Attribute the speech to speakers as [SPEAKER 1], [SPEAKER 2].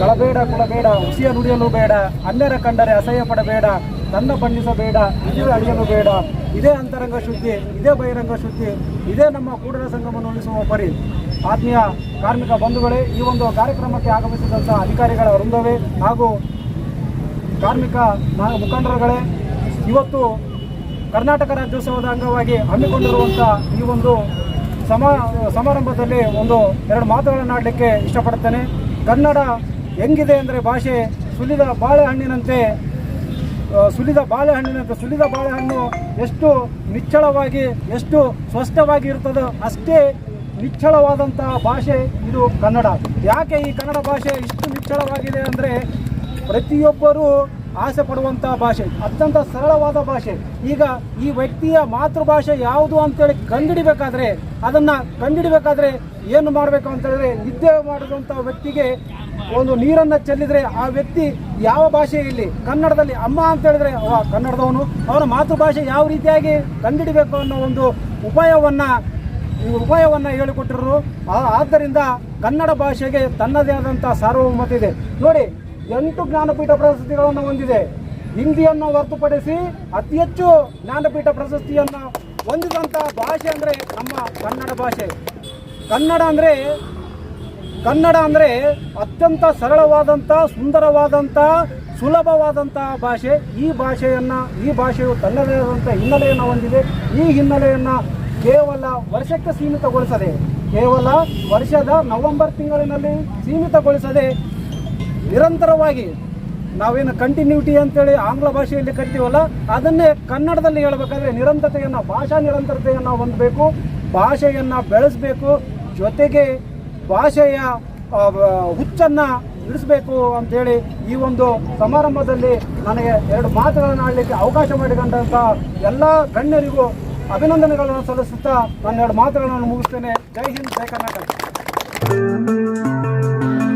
[SPEAKER 1] ಗಳಬೇಡ ಕುಳಬೇಡ ಹುಸಿಯ ನುಡಿಯಲು ಬೇಡ, ಅನ್ಯರ ಕಂಡರೆ ಅಸಹ್ಯ ಪಡಬೇಡ ತನ್ನ ಬಣ್ಣಿಸಬೇಡ ಇದು ಅಳಿಯಲು ಬೇಡ. ಇದೇ ಅಂತರಂಗ ಶುದ್ಧಿ, ಇದೇ ಬಹಿರಂಗ ಶುದ್ಧಿ, ಇದೇ ನಮ್ಮ ಕೂಡಲ ಸಂಘವನ್ನು ಉಳಿಸುವ ಪರಿ ಆತ್ಮೀಯ ಕಾರ್ಮಿಕ ಬಂಧುಗಳೇ, ಈ ಒಂದು ಕಾರ್ಯಕ್ರಮಕ್ಕೆ ಆಗಮಿಸಿದಂಥ ಅಧಿಕಾರಿಗಳ ವೃಂದವೇ ಹಾಗೂ ಕಾರ್ಮಿಕ ಮುಖಂಡರುಗಳೇ, ಇವತ್ತು ಕರ್ನಾಟಕ ರಾಜ್ಯೋತ್ಸವದ ಅಂಗವಾಗಿ ಹಮ್ಮಿಕೊಂಡಿರುವಂಥ ಈ ಒಂದು ಸಮ ಸಮಾರಂಭದಲ್ಲಿ ಒಂದು ಎರಡು ಮಾತುಗಳನ್ನು ಆಡಲಿಕ್ಕೆ ಇಷ್ಟಪಡ್ತೇನೆ. ಕನ್ನಡ ಹೆಂಗಿದೆ ಅಂದರೆ ಭಾಷೆ ಸುಲಿದ ಬಾಳೆಹಣ್ಣಿನಂತೆ ಸುಲಿದ ಬಾಳೆಹಣ್ಣಿನಂತೆ, ಸುಲಿದ ಬಾಳೆಹಣ್ಣು ಎಷ್ಟು ನಿಚ್ಚಳವಾಗಿ, ಎಷ್ಟು ಸ್ಪಷ್ಟವಾಗಿ ಇರ್ತದೋ ಅಷ್ಟೇ ನಿಚ್ಚಳವಾದಂತಹ ಭಾಷೆ ಇದು ಕನ್ನಡ. ಯಾಕೆ ಈ ಕನ್ನಡ ಭಾಷೆ ಇಷ್ಟು ನಿಚ್ಚಳವಾಗಿದೆ ಅಂದರೆ ಪ್ರತಿಯೊಬ್ಬರೂ ಆಸೆ ಪಡುವಂತಹ ಭಾಷೆ, ಅತ್ಯಂತ ಸರಳವಾದ ಭಾಷೆ. ಈಗ ಈ ವ್ಯಕ್ತಿಯ ಮಾತೃಭಾಷೆ ಯಾವುದು ಅಂತೇಳಿ ಕಂಡುಹಿಡಿಬೇಕಾದ್ರೆ, ಅದನ್ನು ಕಂಡುಹಿಡಿಬೇಕಾದ್ರೆ ಏನು ಮಾಡಬೇಕು ಅಂತ ಹೇಳಿದ್ರೆ ನಿದ್ದೆ ಮಾಡಿದಂಥ ವ್ಯಕ್ತಿಗೆ ಒಂದು ನೀರನ್ನು ಚೆಲ್ಲಿದ್ರೆ ಆ ವ್ಯಕ್ತಿ ಯಾವ ಭಾಷೆಯಲ್ಲಿ ಕನ್ನಡದಲ್ಲಿ ಅಮ್ಮ ಅಂತ ಹೇಳಿದ್ರೆ ಅವ ಕನ್ನಡದವನು. ಅವನ ಮಾತೃಭಾಷೆ ಯಾವ ರೀತಿಯಾಗಿ ಕಂಡಿಡಿಬೇಕು ಅನ್ನೋ ಒಂದು ಉಪಾಯವನ್ನು, ಈ ಉಪಾಯವನ್ನು ಹೇಳಿಕೊಟ್ಟರು ಆದ್ದರಿಂದ ಕನ್ನಡ ಭಾಷೆಗೆ ತನ್ನದೇ ಆದಂಥ ಸಾರ್ವಭೌಮತೆ ಇದೆ. ನೋಡಿ ಎಂಟು ಜ್ಞಾನಪೀಠ ಪ್ರಶಸ್ತಿಗಳನ್ನು ಹೊಂದಿದೆ. ಹಿಂದಿಯನ್ನು ಹೊರತುಪಡಿಸಿ ಅತಿ ಹೆಚ್ಚು ಜ್ಞಾನಪೀಠ ಪ್ರಶಸ್ತಿಯನ್ನು ಹೊಂದಿದಂಥ ಭಾಷೆ ಅಂದರೆ ನಮ್ಮ ಕನ್ನಡ ಭಾಷೆ. ಕನ್ನಡ ಅಂದರೆ ಕನ್ನಡ ಅಂದರೆ ಅತ್ಯಂತ ಸರಳವಾದಂಥ ಸುಂದರವಾದಂಥ ಸುಲಭವಾದಂಥ ಭಾಷೆ. ಈ ಭಾಷೆಯನ್ನು, ಈ ಭಾಷೆಯು ತನ್ನದೇ ಆದಂಥ ಹಿನ್ನೆಲೆಯನ್ನು ಹೊಂದಿದೆ. ಈ ಹಿನ್ನೆಲೆಯನ್ನು ಕೇವಲ ವರ್ಷಕ್ಕೆ ಸೀಮಿತಗೊಳಿಸದೆ, ಕೇವಲ ವರ್ಷದ ನವೆಂಬರ್ ತಿಂಗಳಿನಲ್ಲಿ ಸೀಮಿತಗೊಳಿಸದೆ ನಿರಂತರವಾಗಿ ನಾವೇನು ಕಂಟಿನ್ಯೂಟಿ ಅಂತೇಳಿ ಆಂಗ್ಲ ಭಾಷೆಯಲ್ಲಿ ಕರಿತೀವಲ್ಲ, ಅದನ್ನೇ ಕನ್ನಡದಲ್ಲಿ ಹೇಳಬೇಕಾದ್ರೆ ನಿರಂತರತೆಯನ್ನು ಭಾಷಾ ನಿರಂತರತೆಯನ್ನು ಹೊಂದಬೇಕು, ಭಾಷೆಯನ್ನು ಬೆಳೆಸಬೇಕು, ಜೊತೆಗೆ ಭಾಷೆಯ ಹುಚ್ಚನ್ನು ಇಳಿಸ್ಬೇಕು ಅಂಥೇಳಿ ಈ ಒಂದು ಸಮಾರಂಭದಲ್ಲಿ ನನಗೆ ಎರಡು ಮಾತುಗಳನ್ನು ಆಡಲಿಕ್ಕೆ ಅವಕಾಶ ಮಾಡಿಕೊಂಡಂಥ ಎಲ್ಲ ಗಣ್ಯರಿಗೂ ಅಭಿನಂದನೆಗಳನ್ನು ಸಲ್ಲಿಸುತ್ತಾ ನನ್ನ ಎರಡು ಮಾತುಗಳನ್ನು ಮುಗಿಸ್ತೇನೆ. ಜೈ ಹಿಂದ್, ಜೈ ಕರ್ನಾಟಕ.